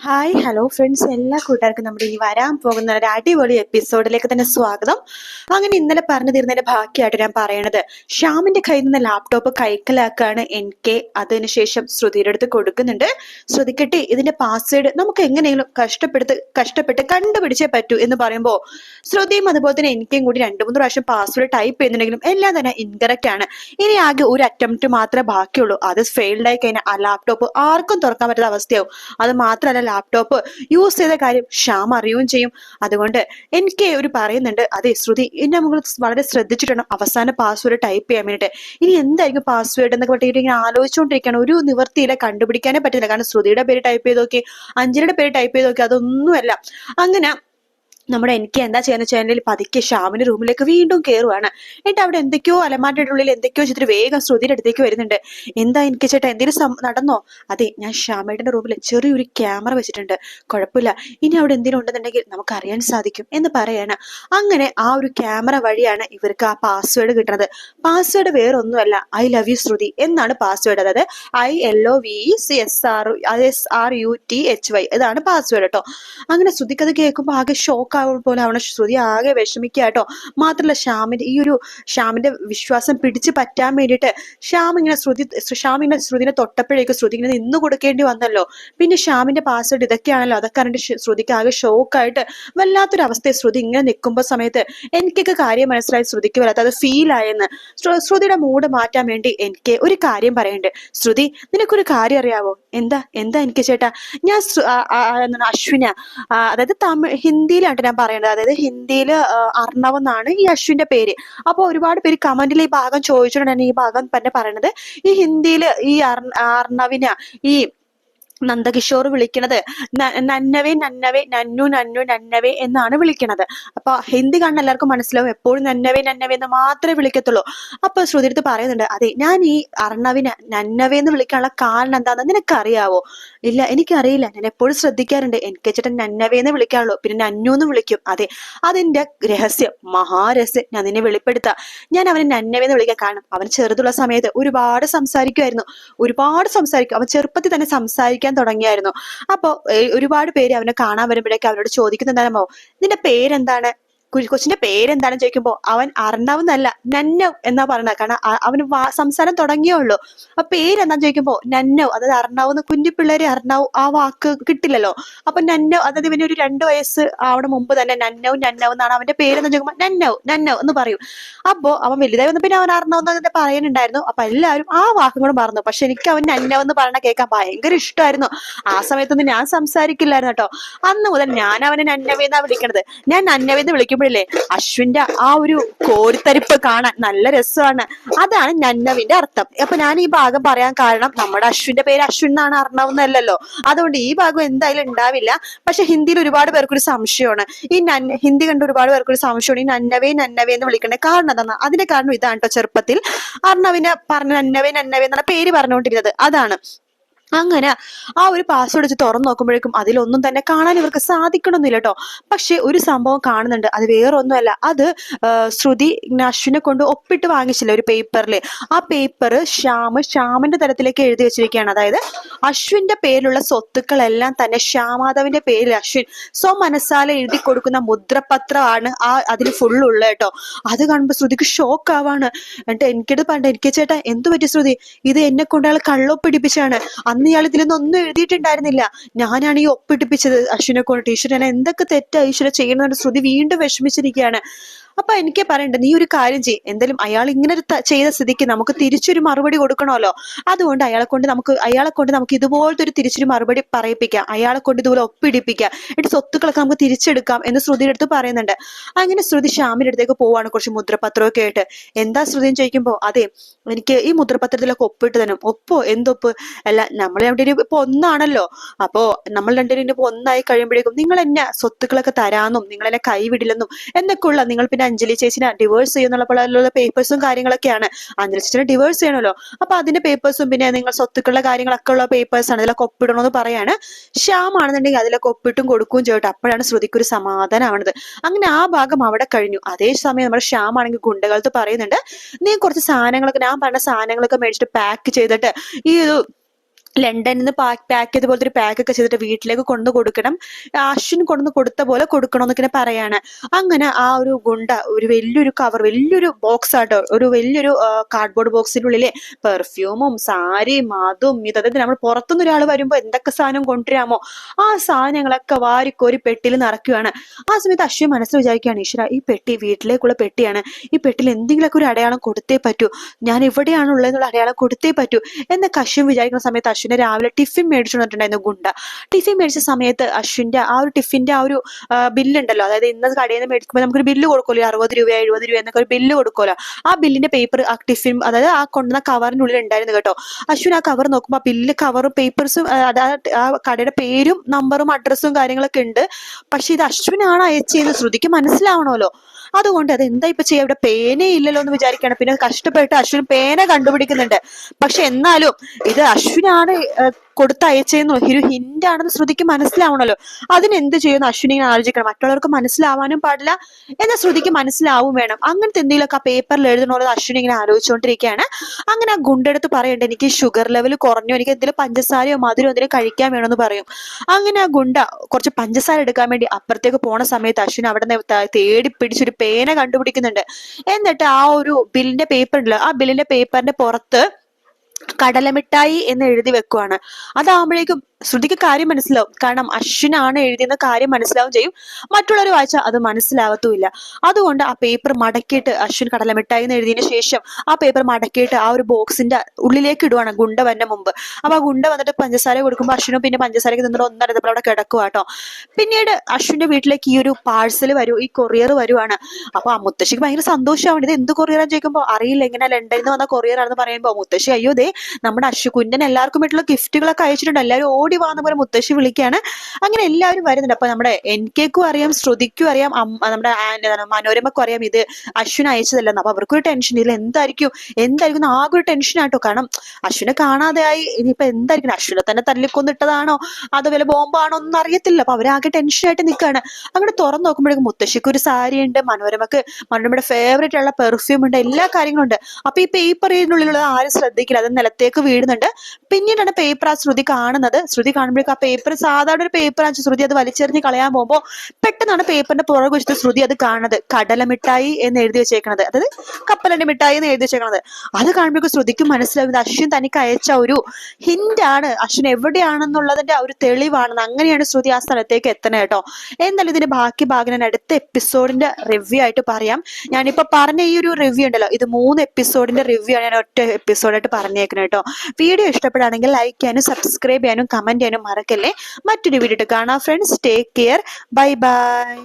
Hi hello friends എല്ലാ കൂട്ടുകാർക്കും നമ്മുടെ ഈ വരാൻ പോകുന്ന ഒരു അടിപൊളി എപ്പിസോഡിലേക്ക് തന്നെ സ്വാഗതം. അങ്ങനെ ഇന്നലെ പറഞ്ഞു തീർന്നതിന്റെ ബാക്കിയായിട്ട് ഞാൻ പറയണത് ശ്യാമിന്റെ കയ്യിൽ നിന്ന് ലാപ്ടോപ്പ് കൈക്കലാക്കാണ് എൻ കെ അതിനുശേഷം ശ്രുതിയുടെ അടുത്ത് കൊടുക്കുന്നുണ്ട്. ശ്രുതിക്കെട്ടി ഇതിന്റെ പാസ്വേഡ് നമുക്ക് എങ്ങനെയെങ്കിലും കഷ്ടപ്പെടുത്ത് കഷ്ടപ്പെട്ട് കണ്ടുപിടിച്ചേ പറ്റൂ എന്ന് പറയുമ്പോൾ ശ്രുതിയും അതുപോലെ തന്നെ എനിക്കും കൂടി രണ്ടു മൂന്ന് പ്രാവശ്യം പാസ്വേഡ് ടൈപ്പ് ചെയ്യുന്നുണ്ടെങ്കിലും എല്ലാം തന്നെ ഇൻകറക്റ്റ് ആണ്. ഇനി ആകെ ഒരു അറ്റംപ്റ്റ് മാത്രമേ ബാക്കിയുള്ളൂ. അത് ഫെയിൽഡ് ആയി കഴിഞ്ഞാൽ ആ ലാപ്ടോപ്പ് ആർക്കും തുറക്കാൻ പറ്റാത്ത അവസ്ഥയാവും. അത് മാത്രമല്ല ലാപ്ടോപ്പ് യൂസ് ചെയ്ത കാര്യം ശ്യാം അറിയുകയും ചെയ്യും. അതുകൊണ്ട് എനിക്ക് ഒരു പറയുന്നുണ്ട്. അതെ ശ്രുതി എന്നെ നമ്മൾ വളരെ ശ്രദ്ധിച്ചിട്ടുണ്ട്. അവസാന പാസ്വേഡ് ടൈപ്പ് ചെയ്യാൻ വേണ്ടിയിട്ട്. ഇനി എന്തായിരിക്കും പാസ്വേഡ് എന്നൊക്കെ പറ്റിയിട്ട് ഇങ്ങനെ ആലോചിച്ചുകൊണ്ടിരിക്കുകയാണ്. ഒരു നിവർത്തിയില്ല കണ്ടുപിടിക്കാനേ പറ്റില്ല. കാരണം ശ്രുതിയുടെ പേര് ടൈപ്പ് ചെയ്ത് നോക്കി അഞ്ജലിയുടെ പേര് ടൈപ്പ് ചെയ്ത് നോക്കി അതൊന്നുമല്ല. അങ്ങനെ നമ്മുടെ എനിക്ക് എന്താ ചെയ്യുന്ന ചാനലിൽ പതുക്കെ ഷാമിന് റൂമിലേക്ക് വീണ്ടും കയറുവാണ് എന്നിട്ട് അവിടെ എന്തൊക്കെയോ അലമാരുടെ ഉള്ളിൽ എന്തൊക്കെയോ ചിത്രം വേഗം ശ്രുതിയുടെ അടുത്തേക്ക് വരുന്നുണ്ട്. എന്താ എനിക്ക് ചേട്ടാ എന്തെങ്കിലും നടന്നോ? അതെ ഞാൻ ഷ്യാമേട്ടന്റെ റൂമിൽ ചെറിയൊരു ക്യാമറ വെച്ചിട്ടുണ്ട്. കുഴപ്പമില്ല. ഇനി അവിടെ എന്തെങ്കിലും ഉണ്ടെന്നുണ്ടെങ്കിൽ നമുക്ക് അറിയാൻ സാധിക്കും എന്ന് പറയാണ്. അങ്ങനെ ആ ഒരു ക്യാമറ വഴിയാണ് ഇവർക്ക് ആ പാസ്വേഡ് കിട്ടുന്നത്. പാസ്വേഡ് വേറൊന്നുമല്ല ഐ ലവ് യു ശ്രുതി എന്നാണ് പാസ്വേഡ് അതായത് I L O V C S R S R U T H Y ഇതാണ് പാസ്വേഡ് കേട്ടോ അങ്ങനെ ശ്രുതിക്ക് അത് കേൾക്കുമ്പോൾ ആകെ ഷോക്ക് ആവുന്ന പോലെ അവനെ ശ്രുതി ആകെ വിഷമിക്കുക കേട്ടോ. മാത്രമല്ല ശ്യാമിന്റെ ഈ ഒരു ശ്യാമിന്റെ വിശ്വാസം പിടിച്ചു പറ്റാൻ വേണ്ടിയിട്ട് ശ്യാം ഇങ്ങനെ ശ്രുതി ശ്യാം ഇങ്ങനെ ശ്രുതിനെ തൊട്ടപ്പോഴേക്കും ശ്രുതി ഇങ്ങനെ നിന്ന് കൊടുക്കേണ്ടി വന്നല്ലോ. പിന്നെ ശ്യാമിന്റെ പാസ്വേഡ് ഇതൊക്കെയാണല്ലോ. അതൊക്കെ അറിഞ്ഞ ശ്രു- ശ്രുതിക്ക് ആകെ ഷോക്കായിട്ട് വല്ലാത്തൊരു അവസ്ഥയെ ശ്രുതി ഇങ്ങനെ നിൽക്കുമ്പോൾ സമയത്ത്. എനിക്കൊക്കെ കാര്യം മനസ്സിലായി ശ്രുതിക്ക് വരാത്ത അത് ഫീൽ ആയെന്ന്. ശ്രു- ശ്രുതിയുടെ മൂഡ് മാറ്റാൻ വേണ്ടി എനിക്ക് ഒരു കാര്യം പറയുന്നുണ്ട് ശ്രുതി നിനക്കൊരു കാര്യം അറിയാവോ? എന്താ എന്താ എനിക്ക് ചേട്ടാ? ഞാൻ അശ്വിന. അതായത് തമിഴ് ഹിന്ദിയിലാണ് ഞാൻ പറയുന്നത് അതായത് ഹിന്ദിയിൽ അർണവ് എന്നാണ് ഈ അശ്വിന്റെ പേര്. അപ്പൊ ഒരുപാട് പേര് കമന്റിൽ ഈ ഭാഗം ചോദിച്ചിട്ടുണ്ടായിരുന്നു ഈ ഭാഗം തന്നെ പറയുന്നത് ഈ ഹിന്ദിയിൽ ഈ അർ- അർണവിന ഈ നന്ദകിഷോർ വിളിക്കണത്. നന്നവേ നന്നവേ നന്നു നന്നു നന്നവേ എന്നാണ് വിളിക്കണത്. അപ്പൊ ഹിന്ദി കാണുന്ന എല്ലാവർക്കും മനസ്സിലാവും. എപ്പോഴും നന്നവേ നന്നവേ എന്ന് മാത്രമേ വിളിക്കത്തുള്ളൂ. അപ്പൊ ശ്രുതി അടുത്ത് പറയുന്നുണ്ട് അതെ ഞാൻ ഈ അർണവിനെ നന്നവേ എന്ന് വിളിക്കാനുള്ള കാരണം എന്താണെന്ന് നിനക്കറിയാവോ? ഇല്ല എനിക്കറിയില്ല. ഞാൻ എപ്പോഴും ശ്രദ്ധിക്കാറുണ്ട്. എനിക്ക് ചേട്ടൻ നന്നവേ എന്ന് വിളിക്കാറുള്ളൂ. പിന്നെ നന്നു എന്ന് വിളിക്കും. അതെ അതിന്റെ രഹസ്യം മഹാരഹസ്യം ഞാൻ നിന്നെ വെളിപ്പെടുത്താം. ഞാൻ അവനെ നന്നവേ എന്ന് വിളിക്കാൻ കാരണം അവൻ ചെറുതുള്ള സമയത്ത് ഒരുപാട് സംസാരിക്കുമായിരുന്നു. ഒരുപാട് സംസാരിക്കും. അവൻ ചെറുപ്പത്തിൽ തന്നെ സംസാരിക്കാൻ തുടങ്ങിയായിരുന്നു. അപ്പോ ഒരുപാട് പേര് അവനെ കാണാൻ വരുമ്പോഴേക്കും അവനോട് ചോദിക്കുന്നത് നിന്റെ നിന്റെ പേരെന്താണ്? കു- കൊച്ചിന്റെ പേരെന്താണെന്ന് ചോദിക്കുമ്പോ അവൻ അർണവ് എന്നല്ല നന്നവ് എന്നാ പറഞ്ഞ കാരണം അവന് സംസാരം തുടങ്ങിയേ ഉള്ളൂ. അപ്പൊ പേരെന്താന്ന് ചോദിക്കുമ്പോ നന്നവ് അതായത് അർണവ് എന്ന് കുഞ്ഞു അർണവ് ആ വാക്ക് കിട്ടില്ലല്ലോ. അപ്പൊ നന്നവ് അതായത് ഇവന് ഒരു രണ്ട് വയസ്സ് ആവണ മുമ്പ് തന്നെ നന്നവ് നന്നവ് എന്നാണ് അവന്റെ പേരെന്ന് ചോദിക്കുമ്പോ നന്നവ് നന്നവ് എന്ന് പറയും. അപ്പോ അവൻ വലുതായി വന്ന പിന്നെ അവൻ അർണവ് എന്ന് തന്നെ പറയുന്നുണ്ടായിരുന്നു അപ്പൊ എല്ലാവരും ആ വാക്കും കൂടെ മറന്നു. പക്ഷെ എനിക്ക് അവൻ നന്നവ് എന്ന് പറയണ കേൾക്കാൻ ഭയങ്കര ഇഷ്ടമായിരുന്നു. ആ സമയത്തൊന്നും ഞാൻ സംസാരിക്കില്ലായിരുന്നു കേട്ടോ. അന്ന് മുതൽ ഞാൻ അവനെ നന്നവേന്നാ വിളിക്കണത്. ഞാൻ നന്നവേന്ന് വിളിക്കുമ്പോഴില്ലേ അശ്വിന്റെ ആ ഒരു കോരിത്തരിപ്പ് കാണാൻ നല്ല രസമാണ്. അതാണ് നന്നവിന്റെ അർത്ഥം. അപ്പൊ ഞാൻ ഈ ഭാഗം പറയാൻ കാരണം നമ്മുടെ അശ്വിന്റെ പേര് അശ്വിൻ എന്നാണ് അറിഞ്ഞാവുന്നല്ലോ അതുകൊണ്ട് ഈ ഭാഗം എന്തായാലും ഉണ്ടാവില്ല. പക്ഷെ ഹിന്ദിയിൽ ഒരുപാട് പേർക്കൊരു സംശയമാണ്. ഈ നന്ന ഹിന്ദി കണ്ട് ഒരുപാട് പേർക്കൊരു സംശയമാണ്. ഈ നന്നവേ നന്നവേ എന്ന് വിളിക്കേണ്ട കാരണം എന്താണ് അതിന്റെ കാരണം ഇതാണ് കേട്ടോ ചെറുപ്പത്തിൽ. അർണവിനെ പറഞ്ഞ നന്നവേ നന്നവേ എന്നാണ് പേര് പറഞ്ഞുകൊണ്ടിരുന്നത്. അതാണ്. അങ്ങനെ ആ ഒരു പാസ്വേഡ് വെച്ച് തുറന്നു നോക്കുമ്പോഴേക്കും അതിലൊന്നും തന്നെ കാണാൻ ഇവർക്ക് സാധിക്കണമെന്നില്ല കേട്ടോ പക്ഷെ ഒരു സംഭവം കാണുന്നുണ്ട്. അത് വേറൊന്നുമല്ല. അത് ശ്രുതി അശ്വിനെ കൊണ്ട് ഒപ്പിട്ട് വാങ്ങിച്ചില്ല ഒരു പേപ്പറിൽ ആ പേപ്പർ ശ്യാമ് ശ്യാമിന്റെ തരത്തിലേക്ക് എഴുതി വെച്ചിരിക്കുകയാണ്. അതായത് അശ്വിന്റെ പേരിലുള്ള സ്വത്തുക്കളെല്ലാം തന്നെ ശ്യാമാധവിന്റെ പേരിൽ അശ്വിൻ സ്വ മനസ്സാലെ എഴുതി കൊടുക്കുന്ന മുദ്രപത്രമാണ് ആ അതിൽ ഫുള്ളുള്ള കേട്ടോ. അത് കാണുമ്പോൾ ശ്രുതിക്ക് ഷോക്ക് ആവാണ്. എന്നിട്ട് എനിക്കത് പണ്ട് എനിക്ക് ചേട്ടാ എന്തു പറ്റി ശ്രുതി? ഇത് എന്നെ കൊണ്ട് അയാൾ കള്ളൊപ്പിടിപ്പിച്ചാണ്. അന്ന് ഇയാൾ ഇതിലൊന്നും ഒന്നും എഴുതിയിട്ടുണ്ടായിരുന്നില്ല. ഞാനാണ് ഈ ഒപ്പിട്ടിപ്പിച്ചത്. അശ്വിനെ കൊണ്ട് ഈശ്വരൻ എന്തൊക്കെ തെറ്റാ ഈശ്വര ചെയ്യുന്നതുകൊണ്ട് ശ്രുതി വീണ്ടും വിഷമിച്ചിരിക്കുകയാണ്. അപ്പൊ എനിക്ക് പറയണ്ട നീ ഒരു കാര്യം ചെയ്യ്. എന്തായാലും അയാൾ ഇങ്ങനെ ചെയ്ത സ്ഥിതിക്ക് നമുക്ക് തിരിച്ചൊരു മറുപടി കൊടുക്കണമല്ലോ. അതുകൊണ്ട് അയാളെ കൊണ്ട് നമുക്ക് അയാളെ കൊണ്ട് നമുക്ക് ഇതുപോലത്തെ ഒരു തിരിച്ചൊരു മറുപടി പറയിപ്പിക്കാം. അയാളെ കൊണ്ട് ഇതുപോലെ ഒപ്പിടിപ്പിക്കാം. എന്നിട്ട് സ്വത്തുക്കളൊക്കെ നമുക്ക് തിരിച്ചെടുക്കാം എന്ന് ശ്രുതിയുടെ അടുത്ത് പറയുന്നുണ്ട്. അങ്ങനെ ശ്രുതി ശ്യാമിന്റെ അടുത്തേക്ക് പോവാണ് കുറച്ച് മുദ്രപത്രമൊക്കെ ആയിട്ട്. എന്താ ശ്രുതി ചോദിക്കുമ്പോൾ ചോദിക്കുമ്പോ അതെ എനിക്ക് ഈ മുദ്രപത്രത്തിലൊക്കെ ഒപ്പിട്ട് തരും ഒപ്പോ? എന്തൊപ്പ്? അല്ല നമ്മൾ രണ്ടുപേരും ഇപ്പൊ ഒന്നാണല്ലോ. അപ്പോ നമ്മൾ രണ്ടുപേരും ഇപ്പൊ ഒന്നായി കഴിയുമ്പോഴേക്കും നിങ്ങൾ എന്നെ സ്വത്തുക്കളൊക്കെ തരാന്നും നിങ്ങൾ എന്നെ കൈവിടില്ലെന്നും എന്നൊക്കെയുള്ള നിങ്ങൾ പിന്നെ അഞ്ജലി ചേച്ചിനെ ഡിവോഴ്സ് ചെയ്യുന്നുള്ള പോലുള്ള പേപ്പേഴ്സും കാര്യങ്ങളൊക്കെയാണ്. അഞ്ജലി ചേച്ചിനെ ഡിവോഴ്സ് ചെയ്യണമല്ലോ. അപ്പൊ അതിന്റെ പേപ്പേഴ്സും പിന്നെ നിങ്ങൾ സ്വത്തുക്കളുടെ കാര്യങ്ങളൊക്കെ ഉള്ള പേപ്പേഴ്സ് ആണ്. ഇതിലൊക്കെ ഒപ്പിടണമെന്ന് പറയാണ്. ശ്യാം ആണെന്നുണ്ടെങ്കിൽ അതിലൊക്കെ ഒപ്പിട്ടും കൊടുക്കുകയും ചെയ്യട്ടെ. അപ്പോഴാണ് ശ്രുതിക്ക് ഒരു സമാധാനമാണത് അങ്ങനെ ആ ഭാഗം അവിടെ കഴിഞ്ഞു. അതേ സമയം നമ്മുടെ ശ്യാം ആണെങ്കിൽ ഗുണ്ടകൾക്ക് പറയുന്നുണ്ട് നീ കുറച്ച് സാധനങ്ങളൊക്കെ ഞാൻ പറഞ്ഞ സാധനങ്ങളൊക്കെ മേടിച്ചിട്ട് പാക്ക് ചെയ്തിട്ട് ഈ ലണ്ടനിൽ നിന്ന് പാക്ക് പാക്ക് ചെയ്ത പോലത്തെ ഒരു പാക്ക് ഒക്കെ ചെയ്തിട്ട് വീട്ടിലേക്ക് കൊണ്ടു കൊടുക്കണം. അശ്വിൻ കൊണ്ടു കൊടുത്ത പോലെ കൊടുക്കണം എന്നൊക്കെ പറയാണ്. അങ്ങനെ ആ ഒരു ഗുണ്ട ഒരു വലിയൊരു കവർ വലിയൊരു ബോക്സ് ആട്ടോ ഒരു വലിയൊരു കാർഡ്ബോർഡ് ബോക്സിന്റെ ഉള്ളിലെ പെർഫ്യൂമും സാരിയും അതും ഇതൊക്കെ നമ്മൾ പുറത്തുനിന്ന് ഒരാൾ വരുമ്പോൾ എന്തൊക്കെ സാധനം കൊണ്ടുവരാമോ ആ സാധനങ്ങളൊക്കെ വാരിക്കോരി പെട്ടിയിൽ നിറയ്ക്കുകയാണ് ആ സമയത്ത് അശ്വിൻ മനസ്സിൽ വിചാരിക്കുകയാണ് ഈശ്വര ഈ പെട്ടി വീട്ടിലേക്കുള്ള പെട്ടിയാണ്. ഈ പെട്ടിയിൽ എന്തെങ്കിലുമൊക്കെ ഒരു അടയാളം കൊടുത്തേ പറ്റൂ. ഞാൻ എവിടെയാണ് ഉള്ളതെന്നുള്ള അടയാളം കൊടുത്തേ പറ്റൂ. എന്നൊക്കെ അശ്വിൻ വിചാരിക്കുന്ന സമയത്ത് അശ്വിനെ രാവിലെ ടിഫിൻ മേടിച്ചു വന്നിട്ടുണ്ടായിരുന്നു ഗുണ്ട. ടിഫിൻ മേടിച്ച സമയത്ത് അശ്വിന്റെ ആ ഒരു ടിഫിന്റെ ആ ഒരു ബില്ലുണ്ടല്ലോ. അതായത് ഇന്ന് കടയിൽ നിന്ന് മേടിക്കുമ്പോൾ നമുക്കൊരു ബില്ല് കൊടുക്കുമല്ലോ അറുപത് രൂപ എഴുപത് രൂപ എന്നൊക്കെ ഒരു ബില്ല് കൊടുക്കുമല്ലോ. ആ ബില്ലിന്റെ പേപ്പർ ആ ടിഫിൻ അതായത് ആ കൊണ്ടുവന്ന കവറിന്റെ ഉള്ളിൽ ഉണ്ടായിരുന്നു കേട്ടോ. അശ്വിൻ ആ കവർ നോക്കുമ്പോൾ ആ ബില്ല് കവറും പേപ്പേഴ്സും അതായത് ആ കടയുടെ പേരും നമ്പറും അഡ്രസ്സും കാര്യങ്ങളൊക്കെ ഉണ്ട്. പക്ഷെ ഇത് അശ്വിനാണ് അയച്ചതെന്ന് ശ്രുതിക്ക് മനസ്സിലാവണമല്ലോ. അതുകൊണ്ട് അത് എന്താ ഇപ്പൊ ചെയ്യാം? ഇവിടെ പേനേ ഇല്ലല്ലോ എന്ന് വിചാരിക്കണം. പിന്നെ കഷ്ടപ്പെട്ട് അശ്വിൻ പേന കണ്ടുപിടിക്കുന്നുണ്ട്. പക്ഷെ എന്നാലും ഇത് അശ്വിനാണ് ഏഹ്, കൊടുത്തയച്ചതെന്ന് ഒരു ഹിന്റ് ആണെന്ന് ശ്രുതിക്ക് മനസ്സിലാവണല്ലോ. അതിനെന്ത് ചെയ്യുമെന്ന് അശ്വിനിനെ അശ്വിനി ആലോചിക്കണം. മറ്റുള്ളവർക്ക് മനസ്സിലാവാനും പാടില്ല. എന്ന ശ്രുതിക്ക് മനസ്സിലാവും വേണം. അങ്ങനത്തെ എന്തെങ്കിലുമൊക്കെ ആ പേപ്പറിൽ എഴുതണോള്ളത് അശ്വിനി ഇങ്ങനെ ആലോചിച്ചുകൊണ്ടിരിക്കുകയാണ്. അങ്ങനെ ആ ഗുണ്ടെടുത്ത് പറയണ്ട എനിക്ക് ഷുഗർ ലെവൽ കുറഞ്ഞു? എനിക്ക് എന്തെങ്കിലും പഞ്ചസാരയോ മധുരോ എന്തെങ്കിലും കഴിക്കാൻ വേണമെന്ന് പറയും. അങ്ങനെ ആ ഗുണ്ട കുറച്ച് പഞ്ചസാര എടുക്കാൻ വേണ്ടി അപ്പുറത്തേക്ക് പോണ സമയത്ത് അശ്വിൻ അവിടെ നിന്ന് തേടി പിടിച്ചൊരു പേന കണ്ടുപിടിക്കുന്നുണ്ട്. എന്നിട്ട് ആ ഒരു ബില്ലിന്റെ പേപ്പർ ഉണ്ടല്ലോ. ആ ബില്ലിന്റെ പേപ്പറിന്റെ പുറത്ത് കടലമിഠായി എന്ന് എഴുതി വെക്കുവാണ്. അതാവുമ്പോഴേക്കും ശ്രുതിക്ക് കാര്യം മനസ്സിലാവും. കാരണം അശ്വിനാണ് എഴുതിയെന്ന കാര്യം മനസ്സിലാവും ചെയ്യും. മറ്റുള്ളവർ വായിച്ചാൽ അത് മനസ്സിലാവത്തുമില്ല. അതുകൊണ്ട് ആ പേപ്പർ മടക്കിയിട്ട് അശ്വിൻ കടലമിഠായി എന്ന് എഴുതിയതിനു ശേഷം ആ പേപ്പർ മടക്കിയിട്ട് ആ ഒരു ബോക്സിന്റെ ഉള്ളിലേക്ക് ഇടുവാണ് ഗുണ്ട വന്ന മുമ്പ്. അപ്പൊ ആ ഗുണ്ട വന്നിട്ട് പഞ്ചസാര കൊടുക്കുമ്പോൾ അശ്വിനും പിന്നെ പഞ്ചസാരക്ക് നിന്നിട്ട് ഒന്നരത്തപ്പോൾ അവിടെ കിടക്കുക കേട്ടോ പിന്നീട് അശ്വിന്റെ വീട്ടിലേക്ക് ഈ ഒരു പാഴ്സൽ വരൂ ഈ കൊറിയർ വരുവാണ്. അപ്പൊ ആ മുത്തശ്ശിക്ക് ഭയങ്കര സന്തോഷമാണ് ഇത് എന്ത് കൊറിയറാന്ന് ചോദിക്കുമ്പോൾ അറിയില്ല. എങ്ങനെ ലണ്ടനിൽ നിന്ന് വന്ന കൊറിയർ ആണെന്ന് പറയുമ്പോൾ മുത്തശ്ശി അയ്യോ ദേ നമ്മുടെ അശ്വകുഞ്ഞൻ എല്ലാവർക്കും വീട്ടിലുള്ള ഗിഫ്റ്റുകളൊക്കെ അയച്ചിട്ടുണ്ട്. എല്ലാവരും ഓടി വാന്ന പോലെ മുത്തശ്ശി വിളിക്കുകയാണ് അങ്ങനെ എല്ലാവരും വരുന്നുണ്ട്. അപ്പൊ നമ്മുടെ എൻ കെക്കും അറിയാം ശ്രുതിക്കും അറിയാം നമ്മുടെ മനോരമക്കും അറിയാം ഇത് അശ്വിൻ അയച്ചതല്ലെന്ന്. അപ്പൊ അവർക്കൊരു ടെൻഷൻ ഇതിൽ എന്തായിരിക്കും? എന്തായിരിക്കും? ആകെ ഒരു ടെൻഷൻ ആട്ടോ കാരണം അശ്വിനെ കാണാതെ ആയി ഇനിയിപ്പോ എന്തായിരിക്കും? അശ്വിനെ തന്നെ തല്ലിക്കൊന്നിട്ടതാണോ? അതോ വല്ല ബോംബാണോ? ഒന്നും അറിയത്തില്ല. അപ്പൊ അവരാകെ ടെൻഷനായിട്ട് നിൽക്കുകയാണ് അങ്ങനെ തുറന്നു നോക്കുമ്പോഴേക്കും മുത്തശ്ശിക്ക് ഒരു സാരി ഉണ്ട് മനോരമക്ക് മനോരമയുടെ ഫേവറേറ്റ് ഉള്ള പെർഫ്യൂം ഉണ്ട്. എല്ലാ കാര്യങ്ങളും ഉണ്ട്. അപ്പൊ ഈ പേപ്പർ ഇതിനുള്ളിലുള്ള ആരും ശ്രദ്ധിക്കില്ല. അത് നിലത്തേക്ക് വീഴുന്നുണ്ട്. പിന്നീടാണ് പേപ്പർ ആ ശ്രുതി കാണുന്നത്. ശ്രുതി കാണുമ്പോഴേക്കും ആ പേപ്പർ സാധാരണ ഒരു പേപ്പർ ആണ് ശ്രുതി അത് വലിച്ചെറിഞ്ഞ് കളയാൻ പോകുമ്പോൾ പെട്ടെന്നാണ് പേപ്പറിന്റെ പുറകു വെച്ചിട്ട് ശ്രുതി അത് കാണുന്നത്. കടല മിഠായി എന്ന് എഴുതി വെച്ചേക്കണത്. അതായത് കപ്പലണ്ടി മിഠായി എന്ന് എഴുതി വെച്ചേക്കണത്. അത് കാണുമ്പോഴേക്കും ശ്രുതിക്ക് മനസ്സിലാവുന്നത് അശ്വിൻ തനിക്ക് അയച്ച ഒരു ഹിന്റ് ആണ്. അശ്വിൻ എവിടെയാണെന്നുള്ളതിന്റെ ഒരു തെളിവാണെന്ന് അങ്ങനെയാണ് ശ്രുതി ആ സ്ഥലത്തേക്ക് എത്തണേ കേട്ടോ. എന്തായാലും ഇതിന്റെ ബാക്കി ഭാഗം ഞാൻ അടുത്ത എപ്പിസോഡിന്റെ റിവ്യൂ ആയിട്ട് പറയാം. ഞാനിപ്പോ പറഞ്ഞ ഈ ഒരു റിവ്യൂ ഉണ്ടല്ലോ ഇത് മൂന്ന് എപ്പിസോഡിന്റെ റിവ്യൂ ആണ് ഞാൻ ഒറ്റ എപ്പിസോഡായിട്ട് പറഞ്ഞേക്കുന്നത് കേട്ടോ. വീഡിയോ ഇഷ്ടപ്പെടുകയാണെങ്കിൽ ലൈക്ക് ചെയ്യാനും സബ്സ്ക്രൈബ് ചെയ്യാനും കമന്റ് ചെയ്യാനും മറക്കല്ലേ. മറ്റൊരു വീഡിയോ കാണാം friends take care bye bye